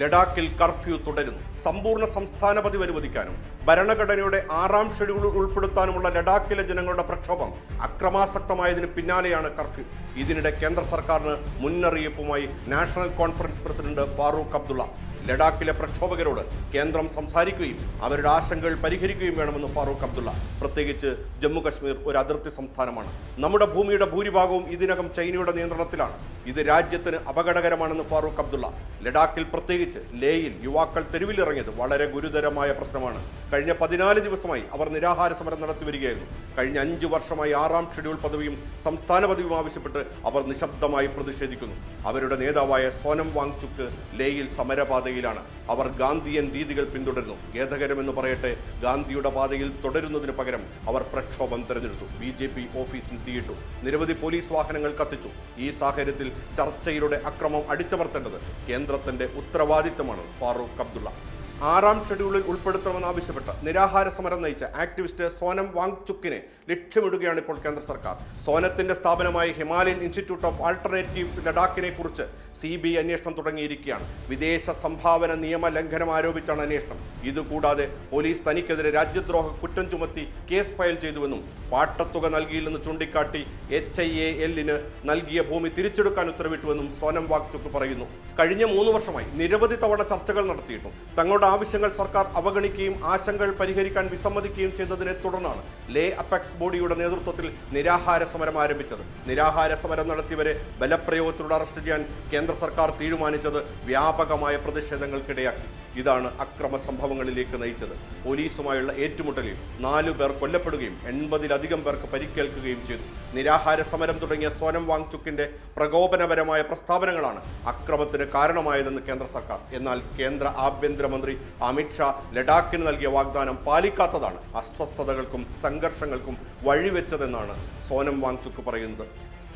ലഡാക്കിൽ കർഫ്യൂ തുടരുന്നു. സമ്പൂർണ സംസ്ഥാന പതിവ് അനുവദിക്കാനും ഭരണഘടനയുടെ ആറാം ഷെഡ്യൂളിൽ ഉൾപ്പെടുത്താനുമുള്ള ലഡാക്കിലെ ജനങ്ങളുടെ പ്രക്ഷോഭം അക്രമാസക്തമായതിന് പിന്നാലെയാണ് കർഫ്യൂ. ഇതിനിടെ കേന്ദ്ര സർക്കാരിന് മുന്നറിയിപ്പുമായി national conference president Farooq Abdullah. ലഡാക്കിലെ പ്രക്ഷോഭകരോട് കേന്ദ്രം സംസാരിക്കുകയും അവരുടെ ആശങ്കകൾ പരിഹരിക്കുകയും വേണമെന്ന് ഫാറൂഖ് അബ്ദുള്ള. പ്രത്യേകിച്ച് ജമ്മു കശ്മീർ ഒരു അതിർത്തി സംസ്ഥാനമാണ്. നമ്മുടെ ഭൂമിയുടെ ഭൂരിഭാഗവും ഇതിനകം ചൈനയുടെ നിയന്ത്രണത്തിലാണ്. ഇത് രാജ്യത്തിന് അപകടകരമാണെന്ന് ഫാറൂഖ് അബ്ദുള്ള. ലഡാക്കിൽ പ്രത്യേകിച്ച് ലേയിൽ യുവാക്കൾ തെരുവിലിറങ്ങിയത് വളരെ ഗുരുതരമായ പ്രശ്നമാണ്. കഴിഞ്ഞ പതിനാല് ദിവസമായി അവർ നിരാഹാര സമരം നടത്തി വരികയായിരുന്നു. കഴിഞ്ഞ അഞ്ച് വർഷമായി ആറാം ഷെഡ്യൂൾ പദവിയും സംസ്ഥാന പദവിയും ആവശ്യപ്പെട്ട് അവർ നിശബ്ദമായി പ്രതിഷേധിക്കുന്നു. അവരുടെ നേതാവായ സോനം വാങ്ചുക്ക് ലേയിൽ സമരപാതയിലാണ്. അവർ ഗാന്ധിയൻ രീതികൾ പിന്തുടരുന്നു. ഖേദകരമെന്ന് പറയട്ടെ ഗാന്ധിയുടെ പാതയിൽ തുടരുന്നതിന് പകരം അവർ പ്രക്ഷോഭം തെരഞ്ഞെടുത്തു. ബി ഓഫീസിൽ തീയിട്ടു. നിരവധി പോലീസ് വാഹനങ്ങൾ കത്തിച്ചു. ഈ സാഹചര്യത്തിൽ ചർച്ചയിലൂടെ അക്രമം അടിച്ചമർത്തേണ്ടത് കേന്ദ്രത്തിന്റെ ഉത്തരവാദിത്തമാണ് ഫാറൂഖ് അബ്ദുള്ള. ആറാം ഷെഡ്യൂളിൽ ഉൾപ്പെടുത്തണമെന്നാവശ്യപ്പെട്ട് നിരാഹാര സമരം നയിച്ച ആക്ടിവിസ്റ്റ് സോനം വാങ്ചുക്കിനെ ലക്ഷ്യമിടുകയാണ് ഇപ്പോൾ കേന്ദ്ര സർക്കാർ. സോനത്തിന്റെ സ്ഥാപനമായ ഹിമാലയൻ ഇൻസ്റ്റിറ്റ്യൂട്ട് ഓഫ് ആൾട്ടർനേറ്റീവ്സ് ലഡാക്കിനെ കുറിച്ച് സി ബി ഐ അന്വേഷണം തുടങ്ങിയിരിക്കുകയാണ്. വിദേശ സംഭാവന നിയമ ലംഘനം ആരോപിച്ചാണ് അന്വേഷണം. ഇതുകൂടാതെ പോലീസ് തനിക്കെതിരെ രാജ്യദ്രോഹ കുറ്റം ചുമത്തി കേസ് ഫയൽ ചെയ്തുവെന്നും പാട്ടത്തുക നൽകിയില്ലെന്ന് ചൂണ്ടിക്കാട്ടി എച്ച് ഐ എ എല്ലിന് നൽകിയ ഭൂമി തിരിച്ചെടുക്കാൻ ഉത്തരവിട്ടുവെന്നും സോനം വാങ്ചുക്ക് പറയുന്നു. കഴിഞ്ഞ മൂന്ന് വർഷമായി നിരവധി തവണ ചർച്ചകൾ നടത്തിയിട്ടും തങ്ങളുടെ ആവശ്യങ്ങൾ സർക്കാർ അവഗണിക്കുകയും ആശങ്കകൾ പരിഹരിക്കാൻ വിസമ്മതിക്കുകയും ചെയ്തതിനെ തുടർന്നാണ് ലേ അപെക്സ് ബോഡിയുടെ നേതൃത്വത്തിൽ നിരാഹാര സമരം ആരംഭിച്ചത്. നിരാഹാര സമരം നടത്തിയവരെ ബലപ്രയോഗത്തിലൂടെ അറസ്റ്റ് ചെയ്യാൻ കേന്ദ്ര സർക്കാർ തീരുമാനിച്ചത് വ്യാപകമായ പ്രതിഷേധങ്ങൾക്കിടയാക്കി. ഇതാണ് അക്രമ സംഭവങ്ങളിലേക്ക് നയിച്ചത്. പോലീസുമായുള്ള ഏറ്റുമുട്ടലിൽ നാലു പേർ കൊല്ലപ്പെടുകയും എൺപതിലധികം പേർക്ക് പരിക്കേൽക്കുകയും ചെയ്തു. നിരാഹാര സമരം തുടങ്ങിയ സോനം വാങ്ചുക്കിന്റെ പ്രകോപനപരമായ പ്രസ്താവനകളാണ് അക്രമത്തിന് കാരണമായതെന്ന് കേന്ദ്ര സർക്കാർ. എന്നാൽ കേന്ദ്ര ആഭ്യന്തരമന്ത്രി അമിത്ഷാ ലഡാക്കിന് നൽകിയ വാഗ്ദാനം പാലിക്കാത്തതാണ്. അസ്വസ്ഥതകൾക്കും സംഘർഷങ്ങൾക്കും വഴിവെച്ചതെന്നാണ് സോനം വാങ്ചുക്ക് പറയുന്നത്.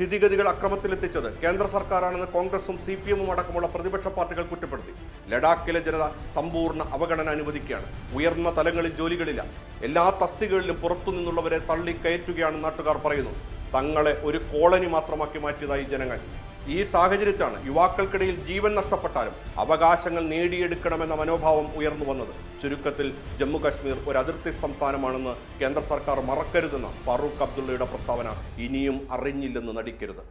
സ്ഥിതിഗതികൾ അക്രമത്തിലെത്തിച്ചത് കേന്ദ്ര സർക്കാരാണെന്ന് കോൺഗ്രസും സി പി എമ്മും അടക്കമുള്ള പ്രതിപക്ഷ പാർട്ടികൾ കുറ്റപ്പെടുത്തി. ലഡാക്കിലെ ജനത സമ്പൂർണ അവഗണന അനുവദിക്കുകയാണ്. ഉയർന്ന തലങ്ങളിൽ ജോലികളില്ല. എല്ലാ തസ്തികകളിലും പുറത്തു നിന്നുള്ളവരെ തള്ളിക്കയറ്റുകയാണെന്ന് നാട്ടുകാർ പറയുന്നു. തങ്ങളെ ഒരു കോളനി മാത്രമാക്കി മാറ്റിയതായി ജനങ്ങൾ. ഈ സാഹചര്യത്താണ് യുവാക്കൾക്കിടയിൽ ജീവൻ നഷ്ടപ്പെട്ടാലും അവകാശങ്ങൾ നേടിയെടുക്കണമെന്ന മനോഭാവം ഉയർന്നു വന്നത്. ചുരുക്കത്തിൽ ജമ്മു കശ്മീർ ഒരു അതിർത്തി സംസ്ഥാനമാണെന്ന് കേന്ദ്ര സർക്കാർ മറക്കരുതെന്ന ഫാറൂഖ് അബ്ദുള്ളയുടെ പ്രസ്താവന ഇനിയും അറിഞ്ഞില്ലെന്ന് നടിക്കരുത്.